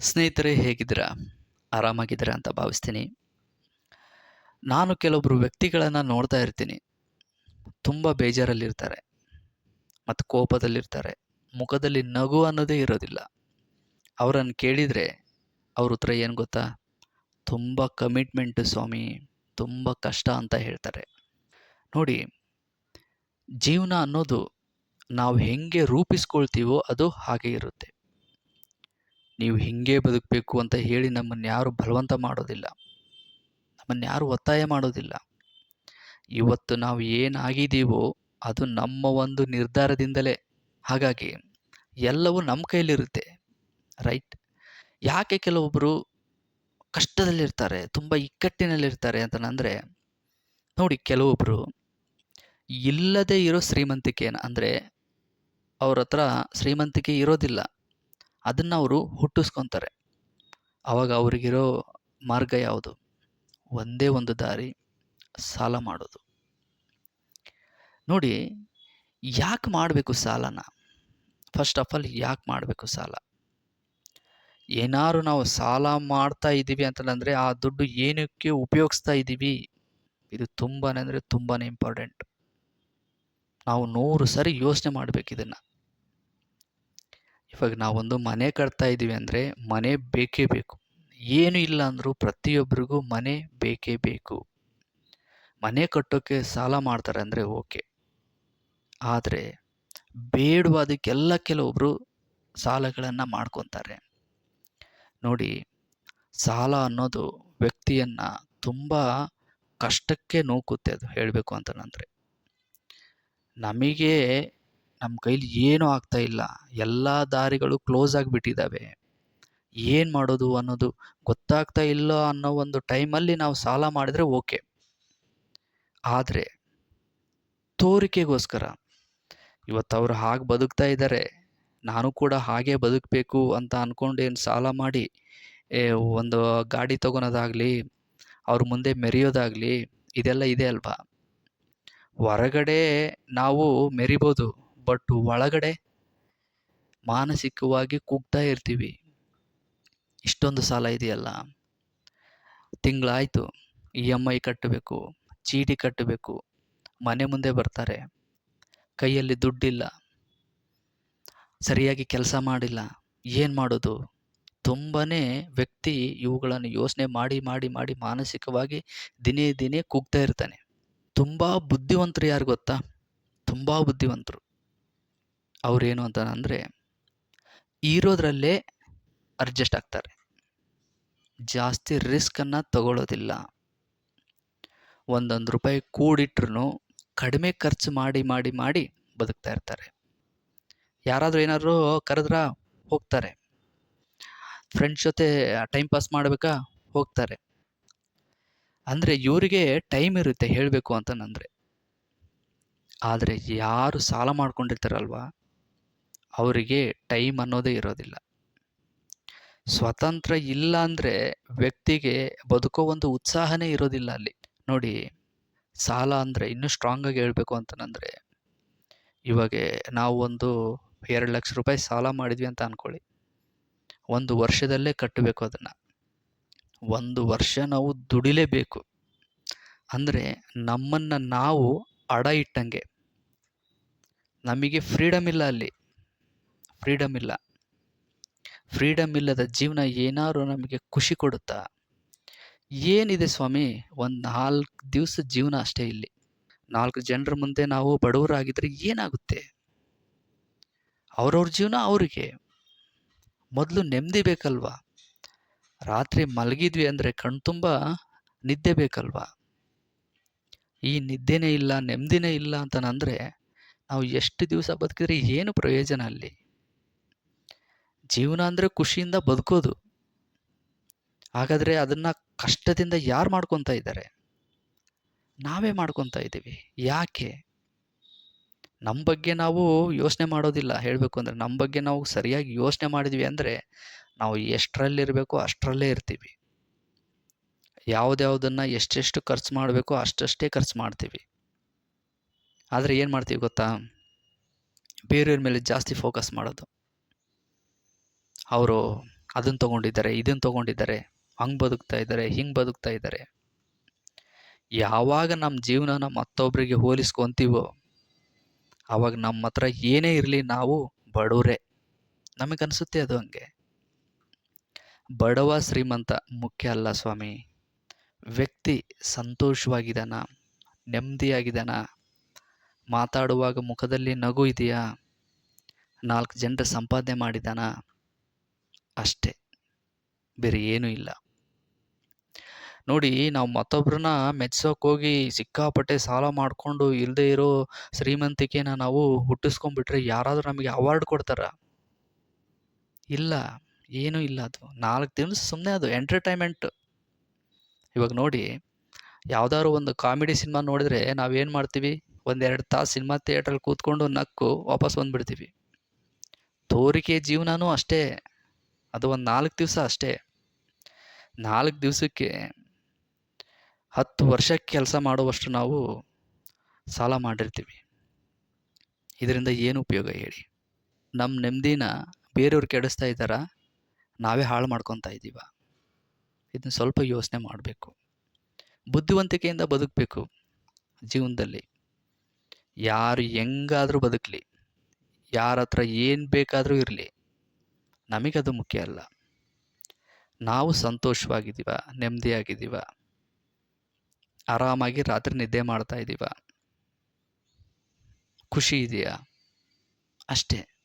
ಸ್ನೇಹಿತರೆ, ಹೇಗಿದ್ದೀರಾ? ಆರಾಮಾಗಿದ್ದೀರಾ ಅಂತ ಭಾವಿಸ್ತೀನಿ. ನಾನು ಕೆಲವೊಬ್ಬರು ವ್ಯಕ್ತಿಗಳನ್ನು ನೋಡ್ತಾ ಇರ್ತೀನಿ. ತುಂಬ ಬೇಜಾರಲ್ಲಿರ್ತಾರೆ. ಮತ್ತು ಕೋಪದಲ್ಲಿರ್ತಾರೆ. ಮುಖದಲ್ಲಿ ನಗು ಅನ್ನೋದೇ ಇರೋದಿಲ್ಲ. ಅವರನ್ನು ಕೇಳಿದರೆ ಅವ್ರ ಉತ್ತರ ಏನು ಗೊತ್ತಾ? ತುಂಬ ಕಮಿಟ್ಮೆಂಟು ಸ್ವಾಮಿ, ತುಂಬ ಕಷ್ಟ ಅಂತ ಹೇಳ್ತಾರೆ. ನೋಡಿ, ಜೀವನ ಅನ್ನೋದು ನಾವು ಹೆಂಗೆ ರೂಪಿಸ್ಕೊಳ್ತೀವೋ ಅದು ಹಾಗೆ ಇರುತ್ತೆ. ನೀವು ಹಿಂಗೆ ಬದುಕಬೇಕು ಅಂತ ಹೇಳಿ ನಮ್ಮನ್ನು ಯಾರು ಬಲವಂತ ಮಾಡೋದಿಲ್ಲ. ನಮ್ಮನ್ನು ಯಾರು ಒತ್ತಾಯ ಮಾಡೋದಿಲ್ಲ. ಇವತ್ತು ನಾವು ಏನಾಗಿದ್ದೀವೋ ಅದು ನಮ್ಮ ಒಂದು ನಿರ್ಧಾರದಿಂದಲೇ. ಹಾಗಾಗಿ ಎಲ್ಲವೂ ನಮ್ಮ ಕೈಲಿರುತ್ತೆ ರೈಟ್? ಯಾಕೆ ಕೆಲವೊಬ್ಬರು ಕಷ್ಟದಲ್ಲಿರ್ತಾರೆ, ತುಂಬ ಇಕ್ಕಟ್ಟಿನಲ್ಲಿರ್ತಾರೆ ಅಂತಂದರೆ, ನೋಡಿ ಕೆಲವೊಬ್ಬರು ಇಲ್ಲದೇ ಇರೋ ಶ್ರೀಮಂತಿಕೆ ಅಂದರೆ ಅವ್ರ ಹತ್ರ ಶ್ರೀಮಂತಿಕೆ ಇರೋದಿಲ್ಲ. ಅದನ್ನು ಅವರು ಹುಟ್ಟಿಸ್ಕೊತಾರೆ. ಆವಾಗ ಅವರಿಗಿರೋ ಮಾರ್ಗ ಯಾವುದು? ಒಂದೇ ಒಂದು ದಾರಿ, ಸಾಲ ಮಾಡೋದು. ನೋಡಿ, ಯಾಕೆ ಮಾಡಬೇಕು ಸಾಲನ? ಫಸ್ಟ್ ಆಫ್ ಆಲ್ ಯಾಕೆ ಮಾಡಬೇಕು ಸಾಲ? ಏನಾದ್ರು ನಾವು ಸಾಲ ಮಾಡ್ತಾ ಇದ್ದೀವಿ ಅಂತಂದರೆ, ಆ ದುಡ್ಡು ಏನಕ್ಕೆ ಉಪಯೋಗಿಸ್ತಾ ಇದ್ದೀವಿ? ಇದು ತುಂಬಾ ಅಂದರೆ ತುಂಬಾ ಇಂಪಾರ್ಟೆಂಟ್ ನಾವು ನೂರು ಸರಿ ಯೋಚನೆ ಮಾಡಬೇಕು ಇದನ್ನು. ಇವಾಗ ನಾವೊಂದು ಮನೆ ಕಟ್ತಾ ಇದ್ದೀವಿ ಅಂದರೆ ಮನೆ ಬೇಕೇ ಬೇಕು. ಏನು ಇಲ್ಲ ಅಂದರೂ ಪ್ರತಿಯೊಬ್ಬರಿಗೂ ಮನೆ ಬೇಕೇ ಬೇಕು. ಮನೆ ಕಟ್ಟೋಕ್ಕೆ ಸಾಲ ಮಾಡ್ತಾರೆ ಅಂದರೆ ಓಕೆ. ಆದರೆ ಬೇಡವಾದಕ್ಕೆಲ್ಲ ಕೆಲವೊಬ್ಬರು ಸಾಲಗಳನ್ನು ಮಾಡ್ಕೊತಾರೆ. ನೋಡಿ, ಸಾಲ ಅನ್ನೋದು ವ್ಯಕ್ತಿಯನ್ನು ತುಂಬ ಕಷ್ಟಕ್ಕೆ ನೂಕುತ್ತೆ ಅದು ಹೇಳಬೇಕು ಅಂತಂದರೆ ನಮಗೆ ನಮ್ಮ ಕೈಲಿ ಏನೂ ಆಗ್ತಾ ಇಲ್ಲ. ಎಲ್ಲ ದಾರಿಗಳು ಕ್ಲೋಸ್ ಆಗಿಬಿಟ್ಟಿದ್ದಾವೆ ಏನು ಮಾಡೋದು ಅನ್ನೋದು ಗೊತ್ತಾಗ್ತಾ ಇಲ್ಲ ಅನ್ನೋ ಒಂದು ಟೈಮಲ್ಲಿ ನಾವು ಸಾಲ ಮಾಡಿದರೆ ಓಕೆ. ಆದರೆ ತೋರಿಕೆಗೋಸ್ಕರ ಇವತ್ತು ಅವರು ಹಾಗೆ ಬದುಕ್ತಾ ಇದ್ದಾರೆ ನಾನು ಕೂಡ ಹಾಗೆ ಬದುಕಬೇಕು ಅಂತ ಅಂದ್ಕೊಂಡು ಏನು ಸಾಲ ಮಾಡಿ ಒಂದು ಗಾಡಿ ತೊಗೊಳೋದಾಗಲಿ, ಅವ್ರ ಮುಂದೆ ಮೆರೆಯೋದಾಗಲಿ, ಇದೆಲ್ಲ ಇದೆ ಅಲ್ವಾ? ಹೊರಗಡೆ ನಾವು ಮೆರಿಬೋದು. ಬಟ್ ಒಳಗಡೆ ಮಾನಸಿಕವಾಗಿ ಕುಗ್ತಾ ಇರ್ತೀವಿ. ಇಷ್ಟೊಂದು ಸಾಲ ಇದೆಯಲ್ಲ? ತಿಂಗಳಾಯಿತು. ಇ ಎಂ ಐ ಕಟ್ಟಬೇಕು, ಚೀಟಿ ಕಟ್ಟಬೇಕು, ಮನೆ ಮುಂದೆ ಬರ್ತಾರೆ. ಕೈಯಲ್ಲಿ ದುಡ್ಡಿಲ್ಲ. ಸರಿಯಾಗಿ ಕೆಲಸ ಮಾಡಿಲ್ಲ. ಏನು ಮಾಡೋದು? ತುಂಬಾ ವ್ಯಕ್ತಿ ಇವುಗಳನ್ನು ಯೋಚನೆ ಮಾಡಿ ಮಾಡಿ ಮಾಡಿ ಮಾನಸಿಕವಾಗಿ ದಿನೇ ದಿನೇ ಕುಗ್ತಾ ಇರ್ತಾನೆ. ತುಂಬ ಬುದ್ಧಿವಂತರು ಯಾರು ಗೊತ್ತಾ? ತುಂಬ ಬುದ್ಧಿವಂತರು. ಅವರೇನು ಅಂತ ಅಂದರೆ ಇರೋದ್ರಲ್ಲೇ ಅಡ್ಜಸ್ಟ್ ಆಗ್ತಾರೆ. ಜಾಸ್ತಿ ರಿಸ್ಕನ್ನು ತಗೊಳ್ಳೋದಿಲ್ಲ ಒಂದೊಂದು ರೂಪಾಯಿ ಕೂಡಿಟ್ರು ಕಡಿಮೆ ಖರ್ಚು ಮಾಡಿ ಮಾಡಿ ಮಾಡಿ ಬದುಕ್ತಾ ಇರ್ತಾರೆ. ಯಾರಾದರೂ ಏನಾದರೂ ಕರೆದ್ರ ಹೋಗ್ತಾರೆ. ಫ್ರೆಂಡ್ಸ್ ಜೊತೆ ಟೈಮ್ ಪಾಸ್ ಮಾಡಬೇಕಾ? ಹೋಗ್ತಾರೆ. ಅಂದರೆ ಇವರಿಗೆ ಟೈಮ್ ಇರುತ್ತೆ ಹೇಳಬೇಕು ಅಂತಂದರೆ ಆದರೆ ಯಾರು ಸಾಲ ಮಾಡ್ಕೊಂಡಿರ್ತಾರಲ್ವ? ಅವರಿಗೆ ಟೈಮ್ ಅನ್ನೋದೇ ಇರೋದಿಲ್ಲ. ಸ್ವತಂತ್ರ ಇಲ್ಲ ಅಂದರೆ ವ್ಯಕ್ತಿಗೆ ಬದುಕೋ ಒಂದು ಉತ್ಸಾಹನೇ ಇರೋದಿಲ್ಲ ಅಲ್ಲಿ. ನೋಡಿ, ಸಾಲ ಅಂದರೆ ಇನ್ನೂ ಸ್ಟ್ರಾಂಗಾಗಿ ಹೇಳಬೇಕು ಅಂತಂದರೆ, ಇವಾಗ ನಾವು ಒಂದು ಎರಡು ಲಕ್ಷ ರೂಪಾಯಿ ಸಾಲ ಮಾಡಿದ್ವಿ ಅಂತ ಅಂದ್ಕೊಳ್ಳಿ ಒಂದು ವರ್ಷದಲ್ಲೇ ಕಟ್ಟಬೇಕು ಅದನ್ನು. ಒಂದು ವರ್ಷ ನಾವು ದುಡಿಲೇಬೇಕು. ಅಂದರೆ ನಮ್ಮನ್ನು ನಾವು ಅಡ ಇಟ್ಟಂಗೆ. ನಮಗೆ ಫ್ರೀಡಮ್ ಇಲ್ಲ ಅಲ್ಲಿ. ಫ್ರೀಡಮ್ ಇಲ್ಲ. ಫ್ರೀಡಮ್ ಇಲ್ಲದ ಜೀವನ ಏನಾದ್ರು ನಮಗೆ ಖುಷಿ ಕೊಡುತ್ತಾ? ಏನಿದೆ ಸ್ವಾಮಿ? ಒಂದು ನಾಲ್ಕು ದಿವಸ ಜೀವನ ಅಷ್ಟೇ ಇಲ್ಲಿ. ನಾಲ್ಕು ಜನರ ಮುಂದೆ ನಾವು ಬಡವರಾಗಿದ್ದರೆ ಏನಾಗುತ್ತೆ? ಅವ್ರವ್ರ ಜೀವನ ಅವರಿಗೆ. ಮೊದಲು ನೆಮ್ಮದಿ ಬೇಕಲ್ವಾ? ರಾತ್ರಿ ಮಲಗಿದ್ವಿ ಅಂದರೆ ಕಣ್ತುಂಬ ನಿದ್ದೆ ಬೇಕಲ್ವಾ? ಈ ನಿದ್ದೆನೇ ಇಲ್ಲ, ನೆಮ್ಮದಿನೇ ಇಲ್ಲ ಅಂತಂದರೆ ನಾವು ಎಷ್ಟು ದಿವಸ ಬದುಕಿದ್ರೆ ಏನು ಪ್ರಯೋಜನ ಅಲ್ಲಿ? ಜೀವನ ಅಂದರೆ ಖುಷಿಯಿಂದ ಬದುಕೋದು. ಹಾಗಾದರೆ ಅದನ್ನು ಕಷ್ಟದಿಂದ ಯಾರು ಮಾಡ್ಕೊತಾ ಇದ್ದಾರೆ? ನಾವೇ ಮಾಡ್ಕೊತಾ ಇದ್ದೀವಿ ಯಾಕೆ? ನಮ್ಮ ಬಗ್ಗೆ ನಾವು ಯೋಚನೆ ಮಾಡೋದಿಲ್ಲ. ಹೇಳಬೇಕು ಅಂದರೆ ನಮ್ಮ ಬಗ್ಗೆ ನಾವು ಸರಿಯಾಗಿ ಯೋಚನೆ ಮಾಡಿದ್ವಿ ಅಂದರೆ ನಾವು ಎಷ್ಟರಲ್ಲಿರಬೇಕು ಅಷ್ಟರಲ್ಲೇ ಇರ್ತೀವಿ. ಯಾವುದ್ಯಾವುದನ್ನು ಎಷ್ಟೆಷ್ಟು ಖರ್ಚು ಮಾಡಬೇಕು ಅಷ್ಟಷ್ಟೇ ಖರ್ಚು ಮಾಡ್ತೀವಿ. ಆದರೆ ಏನು ಮಾಡ್ತೀವಿ ಗೊತ್ತಾ? ಬೇರೆಯವ್ರ ಮೇಲೆ ಜಾಸ್ತಿ ಫೋಕಸ್ ಮಾಡೋದು. ಅವರು ಅದನ್ನು ತೊಗೊಂಡಿದ್ದಾರೆ ಇದನ್ನು ತೊಗೊಂಡಿದ್ದಾರೆ ಹಂಗೆ ಬದುಕ್ತಾ ಇದ್ದಾರೆ ಹಿಂಗೆ ಬದುಕ್ತಾ ಇದ್ದಾರೆ. ಯಾವಾಗ ನಮ್ಮ ಜೀವನನ ಮತ್ತೊಬ್ಬರಿಗೆ ಹೋಲಿಸ್ಕೊಂತೀವೋ ಆವಾಗ ನಮ್ಮ ಹತ್ರ ಏನೇ ಇರಲಿ ನಾವು ಬಡವರೇ. ನಮಗನ್ಸುತ್ತೆ ಅದು ಹಂಗೆ. ಬಡವ ಶ್ರೀಮಂತ ಮುಖ್ಯ ಅಲ್ಲ ಸ್ವಾಮಿ. ವ್ಯಕ್ತಿ ಸಂತೋಷವಾಗಿದ್ದಾನ ನೆಮ್ಮದಿಯಾಗಿದ್ದಾನ ಮಾತಾಡುವಾಗ ಮುಖದಲ್ಲಿ ನಗು ಇದೆಯಾ ನಾಲ್ಕು ಜನರ ಸಂಪಾದನೆ ಮಾಡಿದಾನ ಅಷ್ಟೇ. ಬೇರೆ ಏನೂ ಇಲ್ಲ. ನೋಡಿ, ನಾವು ಮತ್ತೊಬ್ಬರನ್ನ ಮೆಚ್ಚೋಕೆ ಹೋಗಿ ಸಿಕ್ಕಾಪಟ್ಟೆ ಸಾಲ ಮಾಡಿಕೊಂಡು ಇಲ್ಲದೆ ಇರೋ ಶ್ರೀಮಂತಿಕೆನ ನಾವು ಹುಟ್ಟಿಸ್ಕೊಂಡ್ಬಿಟ್ರೆ ಯಾರಾದರೂ ನಮಗೆ ಅವಾರ್ಡ್ ಕೊಡ್ತಾರ? ಇಲ್ಲ, ಏನೂ ಇಲ್ಲ ಅದು. ನಾಲ್ಕು ದಿನ ಸುಮ್ಮನೆ ಅದು ಎಂಟರ್ಟೈನ್ಮೆಂಟ್ ಇವಾಗ ನೋಡಿ, ಯಾವುದಾದ್ರು ಒಂದು ಕಾಮಿಡಿ ಸಿನಿಮಾ ನೋಡಿದ್ರೆ ನಾವೇನು ಮಾಡ್ತೀವಿ? ಒಂದೆರಡು ತಾಸು ಸಿನಿಮಾ ಥಿಯೇಟ್ರಲ್ಲಿ ಕೂತ್ಕೊಂಡು ನಕ್ಕು ವಾಪಸ್ ಬಂದ್ಬಿಡ್ತೀವಿ. ತೋರಿಕೆ ಜೀವನನೂ ಅಷ್ಟೇ. ಅದು ಒಂದು ನಾಲ್ಕು ದಿವಸ ಅಷ್ಟೇ. ನಾಲ್ಕು ದಿವಸಕ್ಕೆ ಹತ್ತು ವರ್ಷ ಕೆಲಸ ಮಾಡುವಷ್ಟು ನಾವು ಸಾಲ ಮಾಡಿರ್ತೀವಿ. ಇದರಿಂದ ಏನು ಉಪಯೋಗ ಹೇಳಿ. ನಮ್ಮ ನೆಮ್ಮದಿನ ಬೇರೆಯವ್ರು ಕೆಡಿಸ್ತಾ ಇದ್ದಾರಾ, ನಾವೇ ಹಾಳು ಮಾಡ್ಕೊತಾ ಇದ್ದೀವ. ಇದನ್ನ ಸ್ವಲ್ಪ ಯೋಚನೆ ಮಾಡಬೇಕು. ಬುದ್ಧಿವಂತಿಕೆಯಿಂದ ಬದುಕಬೇಕು ಜೀವನದಲ್ಲಿ. ಯಾರು ಹೆಂಗಾದರೂ ಬದುಕಲಿ. ಯಾರ ಹತ್ರ ಏನು ಬೇಕಾದರೂ ಇರಲಿ. ನಮಗದು ಮುಖ್ಯ ಅಲ್ಲ. ನಾವು ಸಂತೋಷವಾಗಿದ್ದೀವ ನೆಮ್ಮದಿಯಾಗಿದ್ದೀವ ಆರಾಮಾಗಿ ರಾತ್ರಿ ನಿದ್ದೆ ಮಾಡ್ತಾ ಇದ್ದೀವ ಖುಷಿ ಇದೆಯಾ? ಅಷ್ಟೇ.